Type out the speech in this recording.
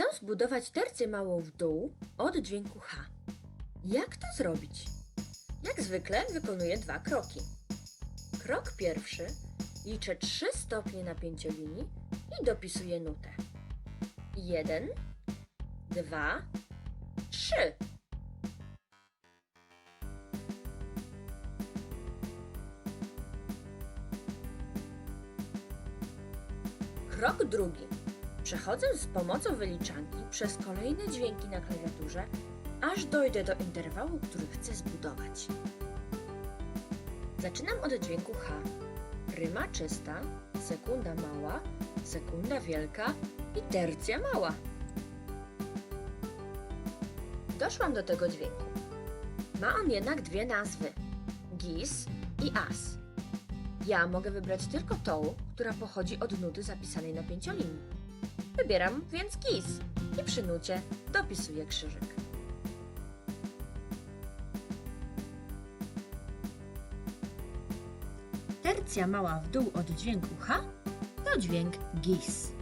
Chcę zbudować tercję małą w dół od dźwięku H. Jak to zrobić? Jak zwykle wykonuję dwa kroki. Krok pierwszy. Liczę 3 stopnie na pięciolinii i dopisuję nutę. 1, 2, 3. Krok drugi. Przechodzę z pomocą wyliczanki przez kolejne dźwięki na klawiaturze, aż dojdę do interwału, który chcę zbudować. Zaczynam od dźwięku H. Ryma czysta, sekunda mała, sekunda wielka i tercja mała. Doszłam do tego dźwięku. Ma on jednak dwie nazwy: gis i as. Ja mogę wybrać tylko tą, która pochodzi od nuty zapisanej na pięciolinii. Wybieram więc gis i przy nucie dopisuję krzyżyk. Tercja mała w dół od dźwięku H to dźwięk gis.